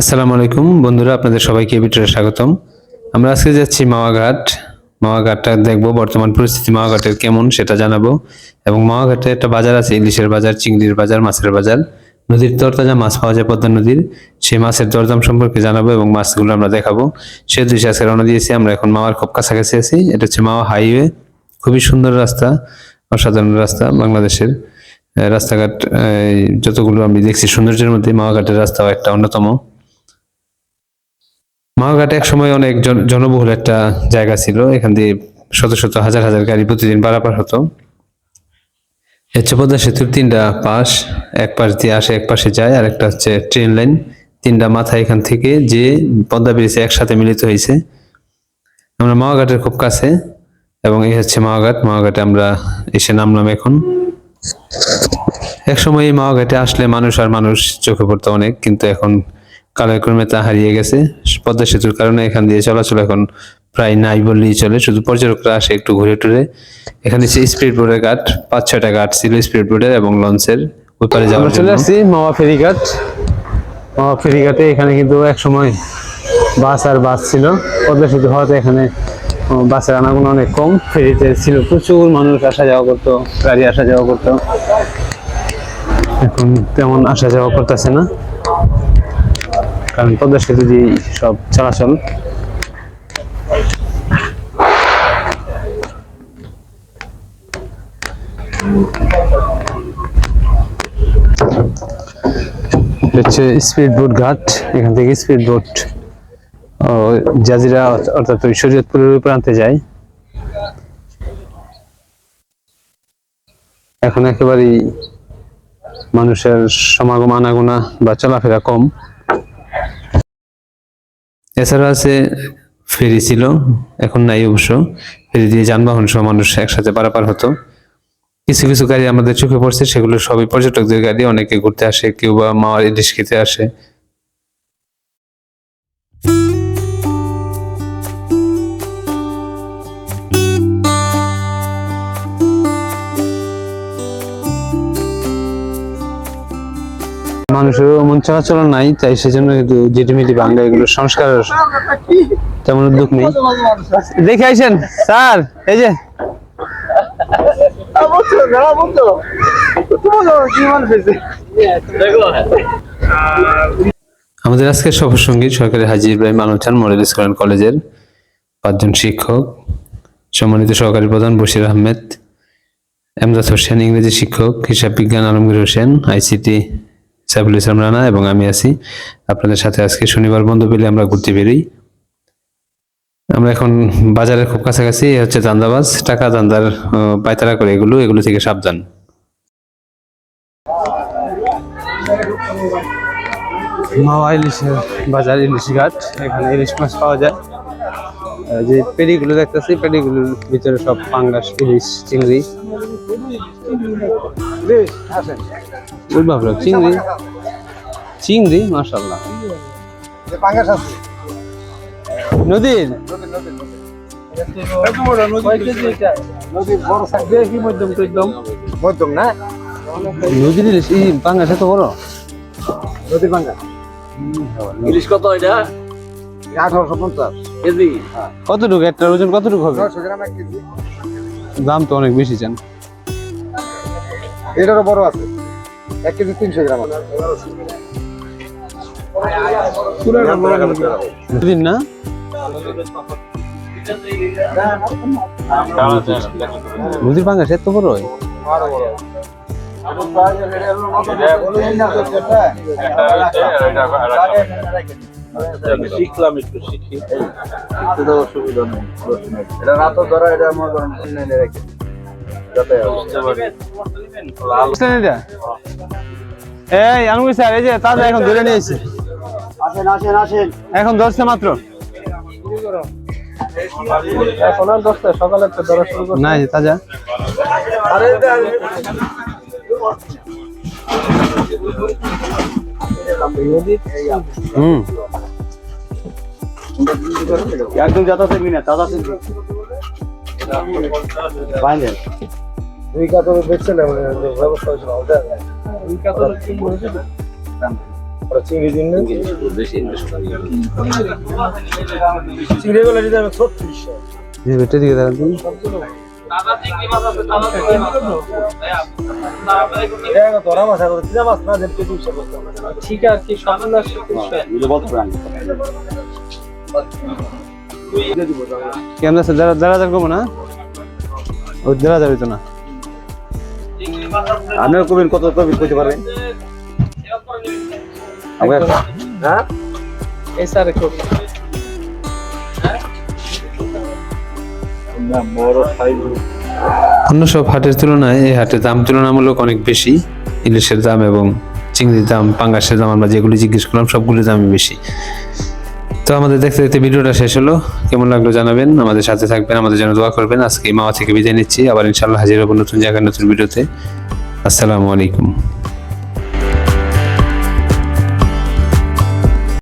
আসসালামু আলাইকুম বন্ধুরা, আপনাদের সবাইকে ভিডিওতে স্বাগতম। আমরা আজকে যাচ্ছি মাওয়াঘাট মাওয়াঘাটটা দেখব, বর্তমান পরিস্থিতি মাওয়াঘাটের কেমন সেটা জানাব। এবং মাওয়াঘাটে একটা বাজার আছে, ইলিশের বাজার, চিংড়ির বাজার, মাছের বাজার। নদীর তরতাজা মাছ পাওয়া যায় পদ্মা নদীর। সেই মাছের দরদাম সম্পর্কে জানাব এবং মাছগুলো আমরা দেখাবো। সে উদ্দেশ্যে আজকে রওনা দিয়েছি, আমরা এখন মাওয়ার খুব কাছাকাছি আছি। এটা হচ্ছে মাওয়া হাইওয়ে। খুবই সুন্দর রাস্তা, অসাধারণ রাস্তা বাংলাদেশের। রাস্তাঘাট যতগুলো আমি দেখছি, সৌন্দর্যের মধ্যে মাওয়াঘাটের রাস্তাও একটা অন্যতম। মাওঘাট এক সময় অনেক জন- জনবহুল একটা জায়গা ছিল। এখান দিয়ে শত শত হাজার হাজার গাড়ি প্রতিদিন পারাপার হতো। হচ্ছে পদ্মা সেতুর তিনটা পাশ, এক পাশ দিয়ে আসে, এক পাশে যায় আর একটা হচ্ছে ট্রেন লাইন। তিনটা মাথা এখান থেকে যে পদ্মা ব্রিজে একসাথে মিলিত হয়েছে। আমরা মাওঘাটের খুব কাছে এবং এই হচ্ছে মাওঘাট। মাওঘাটে আমরা এসে নামলাম এখন। এক সময় এই মাওঘাটে আসলে মানুষ আর মানুষ চোখে পড়তো অনেক, কিন্তু এখন কালাক্রমে তা হারিয়ে গেছে। পদ্মা সেতুর কারণে এখান দিয়ে চলাচল এখন প্রায় নাই বললেই চলে। শুধু পর্যটকরা আসে একটু ঘুরে টুরে। এখানে যে স্পিড বোর্ডের ঘাট। পাঁচ ছয়টা ঘাট ছিল স্পিড বোর্ডের এবং লঞ্চের ওই পারে যাওয়ার চলে আসছি মাওয়া ফেরিঘাট মাওয়া ফেরিঘাটে এখানে কিন্তু এক সময় বাস আর বাস ছিল। পদ্মা সেতু হওয়াতে এখানে বাসের আনাগোনা অনেক কম। ফেরিতে ছিল প্রচুর মানুষ আসা যাওয়া করতো গাড়ি আসা যাওয়া করতো। এখন তেমন আসা যাওয়া করতেছে না। কারণ পদ্মা সেতু দিয়ে সব চলাচল হচ্ছে স্পিড বোট ঘাট, এখান থেকে স্পিড বোট জাজিরা অর্থাৎ ওই শরীয়তপুরের প্রান্তে যায়। এখন একেবারেই মানুষের সমাগম, আনাগোনা বা চলাফেরা কম। এছাড়া আছে ফেরি ছিল, এখন নাই অবশ্য। ফেরি দিয়ে যানবাহন সহ মানুষ একসাথে পারাপার হতো। কিছু কিছু গাড়ি আমাদের চোখে পড়ছে, সেগুলো সবই পর্যটকদের গাড়ি, অনেকে ঘুরতে আসে, কেউ বা মাওয়ার খেতে আসে। মানুষের মন চলাচল নাই, তাই সেজন্য কিন্তু জিটিমিটি বাংলা এগুলো সংস্কার তেমন উদ্যোগ নেই। দেখে আইছেন স্যার, এই যে। আমাদের আজকের সফর সঙ্গী সরকারি হাজি ইব্রাহিম আলোচান মডেল স্কুল অ্যান্ড কলেজের পাঁচজন শিক্ষক, সম্মানিত সহকারী প্রধান বশির আহমেদ, এমদাদ হোসেন ইংরেজি শিক্ষক, হিসাব বিজ্ঞান আলমগীর হোসেন, আইসিটি সাইফুল ইসলাম রানা এবং আমি আছি। আপনাদের সাথে আজকে শনিবার বন্ধ পেলে আমরা ঘুরতে বেরোই। আমরা এখন বাজারের খুব কাছাকাছি হচ্ছে দান্দাবাজ টাকা দান্দার পায়তারা করে এগুলো এগুলো থেকে সাবধান। মাওয়া ইলিশের বাজার, ইলিশ ঘাট। এখানে ইলিশ মাছ পাওয়া যায়। যে পেডিগুলো দেখতেছি, পেডিগুলোর ভিতরে সব পাঙ্গাস, ইলিশ, চিংড়ি। চিংড়ি। চিংড়ি মাশাল্লাহ নদীর? মধ্যম না? নদীর ইলিশ এই পাঙ্গাস এত বড়? নদীর বাঙ্গা ইলিশ কত এটা? আঠারোশো পঞ্চাশ। কেজি? কতটুকু? একটা ওজন কতটুকু হবে? দাম তো অনেক বেশি চান এটারও বড় আছে। এক কেজি তিনশো গ্রাম আছে। নদীর না? নদীর পাঙ্গাস এত বড় হয় শিখলাম একটু শিখি অসুবিধা নেই এটা রাত ধরা এটা আমার এই স্যার এই যে তাজা এখন ধরে নিয়েছি। আসেন আসেন আসেন। এখন ধরছে মাত্র। সকালে একটা ধরা শুরু না এই যে তাজা। আরে হুম। একদম যাতা থাকবি না তাজা থাকবি দুই কাতর দেখছিলাম ব্যবস্থা হয়েছিল ওটা দুই কাতর কি চিংড়ি দিন চিংড়ি গুলো। আমি ছত্রিশশো বেটে দিকে তুমি ঠিক আর কি কেমন আছে? যারা যারা যার কমো না। ওই যারা যাবে তো না। আপনার কবির কত কবির কইতে পারবেন হ্যাঁ? এই স্যার অন্য সব হাটের তুলনায় এই হাটের দাম তুলনামূলক অনেক বেশি। ইলিশের দাম এবং চিংড়ির দাম পাঙ্গাসের দাম আমরা যেগুলি জিজ্ঞেস করলাম সবগুলির দামই বেশি। তো আমাদের দেখতে দেখতে ভিডিওটা শেষ হলো। কেমন লাগল জানাবেন। আমাদের সাথে থাকবেন, আমাদের জন্য দোয়া করবেন। আজকে মাওয়া থেকে বিদায় নিচ্ছি। আবার ইনশাল্লাহ হাজির হব নতুন জায়গায়, নতুন ভিডিওতে। আসসালামু আলাইকুম।